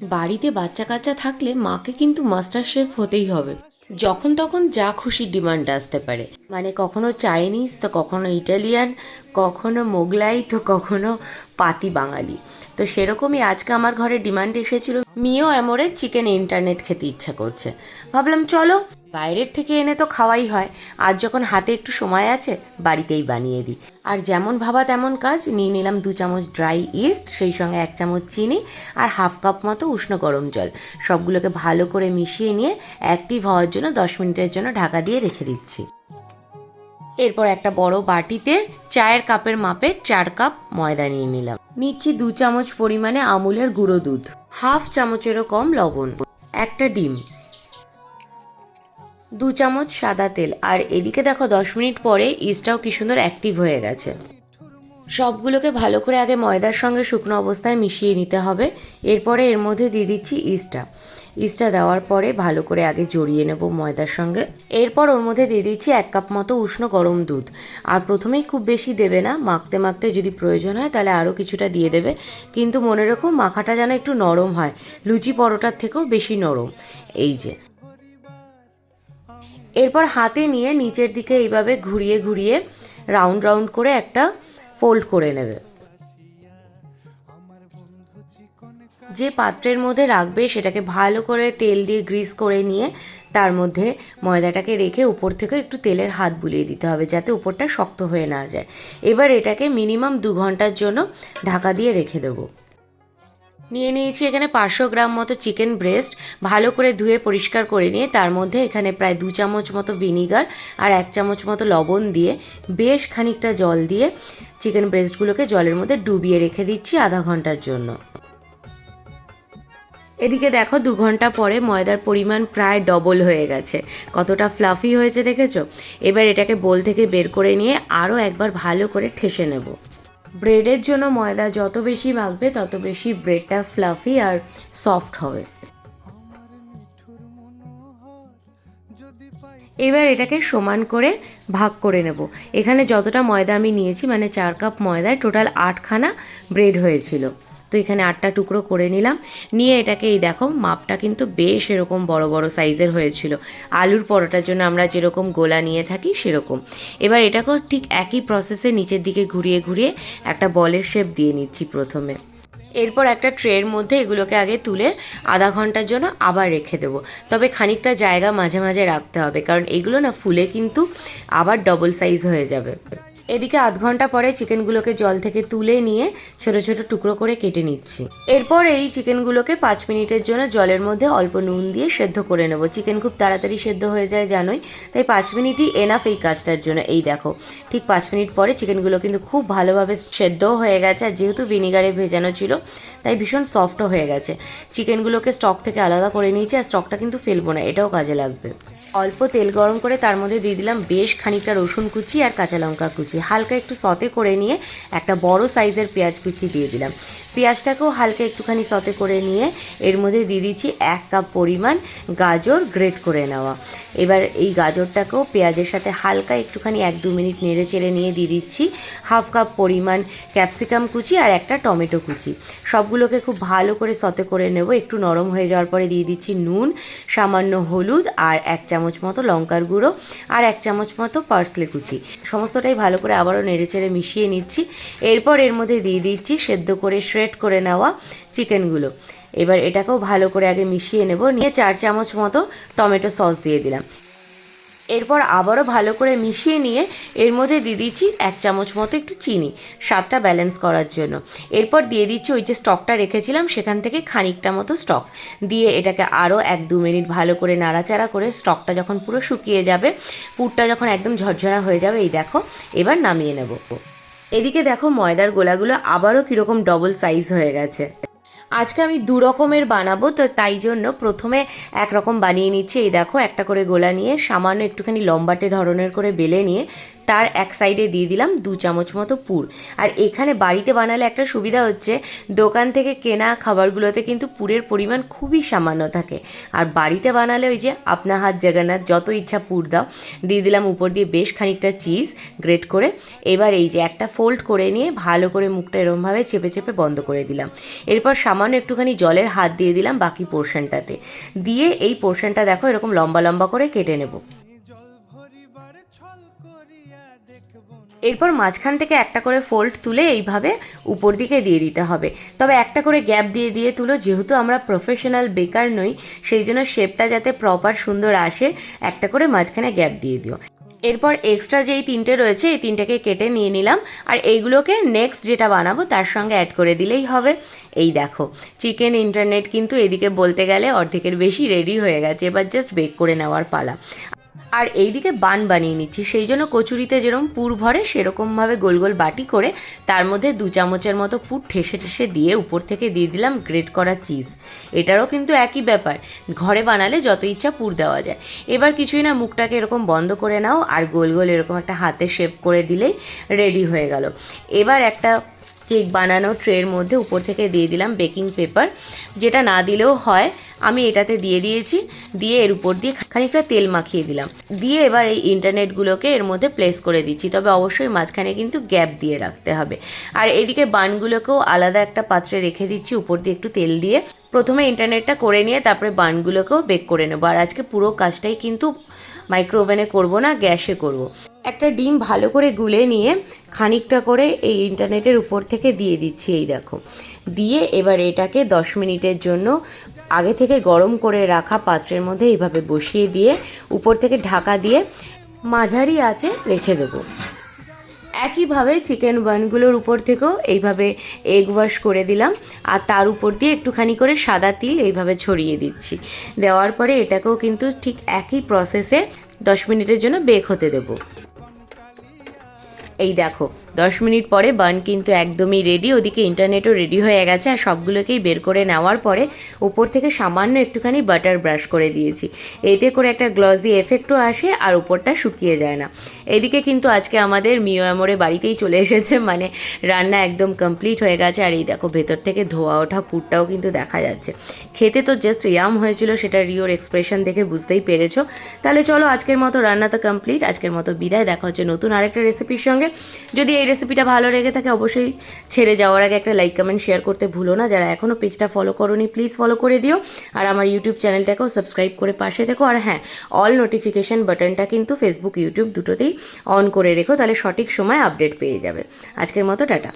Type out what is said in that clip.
বাড়িতে বাচ্চা কাচ্চা থাকলে মাকে কিন্তু মাস্টার শেফ হতেই হবে। যখন তখন যা খুশি ডিমান্ড আসতে পারে। মানে কখনো চাইনিজ তো কখনো ইটালিয়ান কখনো মোগলাই, তো কখনো পাতি বাঙালি। তো সেরকমই আজকে আমার ঘরে ডিমান্ড এসেছিল। মিও এমরে চিকেন ইন্টারনেট খেতে ইচ্ছা করছে। ভাবলাম চলো বাইরের থেকে এনে তো খাওয়াই হয়। আর যখন হাতে একটু সময় আছে, বাড়িতেই বানিয়ে দিই। আর যেমন ভাবা তেমন কাজ, নিয়ে নিলাম দু চামচ ড্রাই ইস্ট, সেই সঙ্গে এক চামচ চিনি আর হাফ কাপ মতো উষ্ণ গরম জল। সবগুলোকে ভালো করে মিশিয়ে নিয়ে অ্যাক্টিভ হওয়ার জন্য দশ মিনিটের জন্য ঢাকা দিয়ে রেখে দিচ্ছি। এরপর একটা বড় বাটিতে চায়ের কাপের মাপে চার কাপ ময়দা নিয়ে নিলাম। নিচ্ছি দু চামচ পরিমাণে আমুলের গুঁড়ো দুধ, হাফ চামচেরও কম লবণ। একটা ডিম দু চামচ সাদা তেল। আর এদিকে দেখো, দশ মিনিট পরে ইস্টটাও কি সুন্দর অ্যাক্টিভ হয়ে গেছে। সবগুলোকে ভালো করে আগে ময়দার সঙ্গে শুকনো অবস্থায় মিশিয়ে নিতে হবে। এরপরে এর মধ্যে দিয়ে দিচ্ছি ইস্টটা। ইস্টটা দেওয়ার পরে ভালো করে আগে জড়িয়ে নেব ময়দার সঙ্গে। এরপর ওর মধ্যে দিয়ে দিচ্ছি এক কাপ মতো উষ্ণ গরম দুধ। আর প্রথমেই খুব বেশি দেবে না, মাখতে মাখতে যদি প্রয়োজন হয় তাহলে আরও কিছুটা দিয়ে দেবে। কিন্তু মনে রেখো, মাখাটা যেন একটু নরম হয়। লুচি পরোটার থেকেও বেশি নরম। এই যে এরপর হাতে নিয়ে নিচের দিকে এইভাবে ঘুরিয়ে ঘুরিয়ে রাউন্ড রাউন্ড করে একটা ফোল্ড করে নেবে। যে পাত্রের মধ্যে রাখবে সেটাকে ভালো করে তেল দিয়ে গ্রিস করে নিয়ে তার মধ্যে ময়দাটাকে রেখে উপর থেকে একটু তেলের হাত বুলিয়ে দিতে হবে যাতে উপরটা শক্ত হয়ে না যায়। এবার এটাকে মিনিমাম দু ঘণ্টার জন্য ঢাকা দিয়ে রেখে দেবো। নিয়ে নিয়েছি এখানে পাঁচশো গ্রাম মতো চিকেন ব্রেস্ট। ভালো করে ধুয়ে পরিষ্কার করে নিয়ে তার মধ্যে এখানে প্রায় দু চামচ মতো ভিনিগার আর এক চামচ মতো লবণ দিয়ে বেশ খানিকটা জল দিয়ে চিকেন ব্রেস্টগুলোকে জলের মধ্যে ডুবিয়ে রেখে দিচ্ছি আধা ঘণ্টার জন্য। এদিকে দেখো দু ঘণ্টা পরে ময়দার পরিমাণ প্রায় ডবল হয়ে গেছে। কতটা ফ্লাফি হয়েছে দেখেছ? এবার এটাকে বোল থেকে বের করে নিয়ে আরও একবার ভালো করে ঠেসে নেব। ব্রেডের জন্য ময়দা যত বেশি মাখবে, তত বেশি ব্রেডটা ফ্লাফি আর সফট হবে। এবার এটাকে সমান করে ভাগ করে নেব। এখানে যতটা ময়দা আমি নিয়েছি মানে চার কাপ ময়দায় টোটাল আটখানা ব্রেড হয়েছিল। তো এখানে আটটা টুকরো করে নিলাম। নিয়ে এটাকে এই দেখো, মাপটা কিন্তু বেশ এরকম বড় বড় সাইজের হয়েছিল। আলুর পরোটার জন্য আমরা যেরকম গোলা নিয়ে থাকি সেরকম। এবার এটাকেও ঠিক একই প্রসেসে নিচের দিকে ঘুরিয়ে ঘুরিয়ে একটা বলের শেপ দিয়ে নিচ্ছি প্রথমে। এরপর একটা ট্রের মধ্যে এগুলোকে আগে তুলে আধা ঘণ্টার জন্য আবার রেখে দেবো। তবে খানিকটা জায়গা মাঝে মাঝে রাখতে হবে, কারণ এগুলো না ফুলে কিন্তু আবার ডবল সাইজ হয়ে যাবে। এদিকে আধ ঘণ্টা পরে চিকেনগুলোকে জল থেকে তুলে নিয়ে ছোট ছোট টুকরো করে কেটে নিচ্ছি। এরপর এই চিকেনগুলোকে পাঁচ মিনিটের জন্য জলের মধ্যে অল্প নুন দিয়ে সেদ্ধ করে নেব। চিকেন খুব তাড়াতাড়ি সেদ্ধ হয়ে যায়, জানোই। তাই পাঁচ মিনিটই এনাফ এই কাজটার জন্য। এই দেখো, ঠিক পাঁচ মিনিট পরে চিকেনগুলো কিন্তু খুব ভালোভাবে সেদ্ধও হয়ে গেছে, আর যেহেতু ভিনিগারে ভেজানো ছিল, তাই ভীষণ সফটও হয়ে গেছে। চিকেনগুলোকে স্টক থেকে আলাদা করে নিয়েছি, আর স্টকটা কিন্তু ফেলব না, এটাও কাজে লাগবে। অল্প তেল গরম করে তার মধ্যে দিয়ে দিলাম বেশ খানিকটা রসুন কুচি আর কাঁচা লঙ্কা কুচি। হালকা একটু সতে করে নিয়ে একটা বড় সাইজের পেঁয়াজ কুচি দিয়ে দিলাম। পেঁয়াজটাকেও হালকা একটুখানি সতে করে নিয়ে এর মধ্যে দিয়ে দিচ্ছি এক কাপ পরিমাণ গাজর গ্রেট করে নেওয়া। এবার এই গাজরটাকেও পেঁয়াজের সাথে হালকা একটুখানি এক দু মিনিট নেড়ে চেড়ে নিয়ে দিয়ে দিচ্ছি হাফ কাপ পরিমাণ ক্যাপসিকাম কুচি আর একটা টমেটো কুচি। সবগুলোকে খুব ভালো করে সতে করে নেব। একটু নরম হয়ে যাওয়ার পরে দিয়ে দিচ্ছি নুন, সামান্য হলুদ আর এক চামচ মতো লঙ্কার গুঁড়ো আর এক চামচ মতো পার্সলে কুচি। সমস্তটাই ভালো আবারও নেড়ে চেড়ে মিশিয়ে নিচ্ছি। এরপর এর মধ্যে দিয়ে দিচ্ছি সেদ্ধ করে শ্রেড করে নেওয়া চিকেনগুলো। এবার এটাকেও ভালো করে আগে মিশিয়ে নেব। নিয়ে চার চামচ মতো টমেটো সস দিয়ে দিলাম। এরপর আবারও ভালো করে মিশিয়ে নিয়ে এর মধ্যে দিয়ে দিচ্ছি এক চামচ মতো একটু চিনি, স্বাদটা ব্যালেন্স করার জন্য। এরপর দিয়ে দিচ্ছি ওই যে স্টকটা রেখেছিলাম, সেখান থেকে খানিকটা মতো স্টক দিয়ে এটাকে আরও এক দু মিনিট ভালো করে নাড়াচাড়া করে স্টকটা যখন পুরো শুকিয়ে যাবে, পুরটা যখন একদম ঝরঝরা হয়ে যাবে, এই দেখো, এবার নামিয়ে নেব। এদিকে দেখো ময়দার গোলাগুলো আবারও কীরকম ডবল সাইজ হয়ে গেছে। আজকে আমি দু রকমের বানাবো, তো তাই জন্য প্রথমে একরকম বানিয়ে নিচ্ছি। এই দেখো, একটা করে গোলা নিয়ে সামান্য একটুখানি লম্বাটে ধরনের করে বেলে নিয়ে তার এক সাইডে দিয়ে দিলাম দু চামচ মতো পুর। আর এখানে বাড়িতে বানালে একটা সুবিধা হচ্ছে, দোকান থেকে কেনা খাবারগুলোতে কিন্তু পুরের পরিমাণ খুবই সামান্য থাকে। আর বাড়িতে বানালে ওই যে আপনা হাত জগন্নাথ, যত ইচ্ছা পুর দাও। দিয়ে দিলাম উপর দিয়ে বেশ খানিকটা চিজ গ্রেট করে। এবার এই যে একটা ফোল্ড করে নিয়ে ভালো করে মুখটা এরমভাবে চেপে চেপে বন্ধ করে দিলাম। এরপর সামান্য একটুখানি জলের হাত দিয়ে দিলাম বাকি পোর্শনটাতে দিয়ে এই পোর্শনটা দেখো এরকম লম্বা লম্বা করে কেটে নেব। এরপর মাঝখান থেকে একটা করে ফোল্ড তুলে এইভাবে উপর দিকে দিয়ে দিতে হবে। তবে একটা করে গ্যাপ দিয়ে দিয়ে তুলো, যেহেতু আমরা প্রফেশনাল বেকার নই, সেই জন্য শেপটা যাতে প্রপার সুন্দর আসে, একটা করে মাঝখানে গ্যাপ দিয়ে দিও। এরপর এক্সট্রা যেই তিনটে রয়েছে, এই তিনটেকে কেটে নিয়ে নিলাম। আর এইগুলোকে নেক্সট যেটা বানাবো, তার সঙ্গে অ্যাড করে দিলেই হবে। এই দেখো চিকেন ইন্টারনেট কিন্তু এদিকে বলতে গেলে অর্ধেকের বেশি রেডি হয়ে গেছে, এবার জাস্ট বেক করে নেওয়ার পালা। আর এইদিকে বান বানিয়ে নিচ্ছি। সেই জন্য কচুরিতে যেরকম পুর ভরে সেরকমভাবে গোল গোল বাটি করে তার মধ্যে দু চামচের মতো পুর ঠেসে ঠেসে দিয়ে উপর থেকে দিয়ে দিলাম গ্রেট করা চিজ। এটারও কিন্তু একই ব্যাপার, ঘরে বানালে যত ইচ্ছা পুর দেওয়া যায়। এবার কিছুই না, মুখটাকে এরকম বন্ধ করে নাও আর গোল গোল এরকম একটা হাতে শেপ করে দিলেই রেডি হয়ে গেল। এবার একটা কেক বানানো ট্রের মধ্যে উপর থেকে দিয়ে দিলাম বেকিং পেপার, যেটা না দিলেও হয়। আমি এটাতে দিয়ে দিয়েছি, দিয়ে এর উপর দিয়ে খানিকটা তেল মাখিয়ে দিলাম। দিয়ে এবার এই ইন্টারনেটগুলোকে এর মধ্যে প্লেস করে দিচ্ছি, তবে অবশ্যই মাঝখানে কিন্তু গ্যাপ দিয়ে রাখতে হবে। আর এদিকে বানগুলোকেও আলাদা একটা পাত্রে রেখে দিচ্ছি, উপর দিয়ে একটু তেল দিয়ে। প্রথমে ইন্টারনেটটা করে নিয়ে তারপরে বানগুলোকেও বেক করে নেব। আর আজকে পুরো কাজটাই কিন্তু মাইক্রো ওভেনে করব না গ্যাসে করব। একটা ডিম ভালো করে গুলে নিয়ে খানিকটা করে এই ইন্টারনেটের উপর থেকে দিয়ে দিচ্ছি, এই দেখো। দিয়ে এবার এটাকে দশ মিনিটের জন্য আগে থেকে গরম করে রাখা পাত্রের মধ্যে এইভাবে বসিয়ে দিয়ে, উপর থেকে ঢাকা দিয়ে মাঝারি আঁচে রেখে দেবো। একইভাবে চিকেন বানগুলোর উপর থেকেও এইভাবে এগ ওয়াশ করে দিলাম, আর তার উপর দিয়ে একটুখানি করে সাদা তিল এইভাবে ছড়িয়ে দিচ্ছি। দেওয়ার পরে এটাকেও কিন্তু ঠিক একই প্রসেসে দশ মিনিটের জন্য বেক হতে দেবো। এই দেখো দশ মিনিট পরে বান কিন্তু একদমই রেডি ওদিকে ইন্টারনেটও রেডি হয়ে গেছে আর সবগুলোকেই বের করে নেওয়ার পরে উপর থেকে সামান্য একটুখানি বাটার ব্রাশ করে দিয়েছি। এতে করে একটা গ্লজি এফেক্টও আসে আর উপরটা শুকিয়ে যায় না। এদিকে কিন্তু আজকে আমাদের মিও অ্যামোরে বাড়িতেই চলে এসেছে মানে রান্না একদম কমপ্লিট হয়ে গেছে আর এই দেখো ভেতর থেকে ধোয়া ওঠা পুরটাও কিন্তু দেখা যাচ্ছে। খেতে তো জাস্ট ইয়াম হয়েছিল, সেটা রিওর এক্সপ্রেশন দেখে বুঝতেই পেরেছ। তাহলে চলো আজকের মতো রান্না তো কমপ্লিট আজকের মতো বিদায়, দেখা হচ্ছে নতুন আরেকটা রেসিপির সঙ্গে। যদি এই রেসিপিটা ভালো লেগে থাকে, অবশ্যই ছেড়ে যাওয়ার আগে একটা লাইক কমেন্ট শেয়ার করতে ভুলো না। যারা এখনও পেজটা ফলো করোনি প্লিজ ফলো করে দিও। আর আমার ইউটিউব চ্যানেলটাকেও সাবস্ক্রাইব করে পাশে দেখো আর হ্যাঁ অল নোটিফিকেশান বাটনটা কিন্তু ফেসবুক ইউটিউব দুটোতেই অন করে রেখো, তাহলে সঠিক সময় আপডেট পেয়ে যাবে। আজকের মতো, টাটা।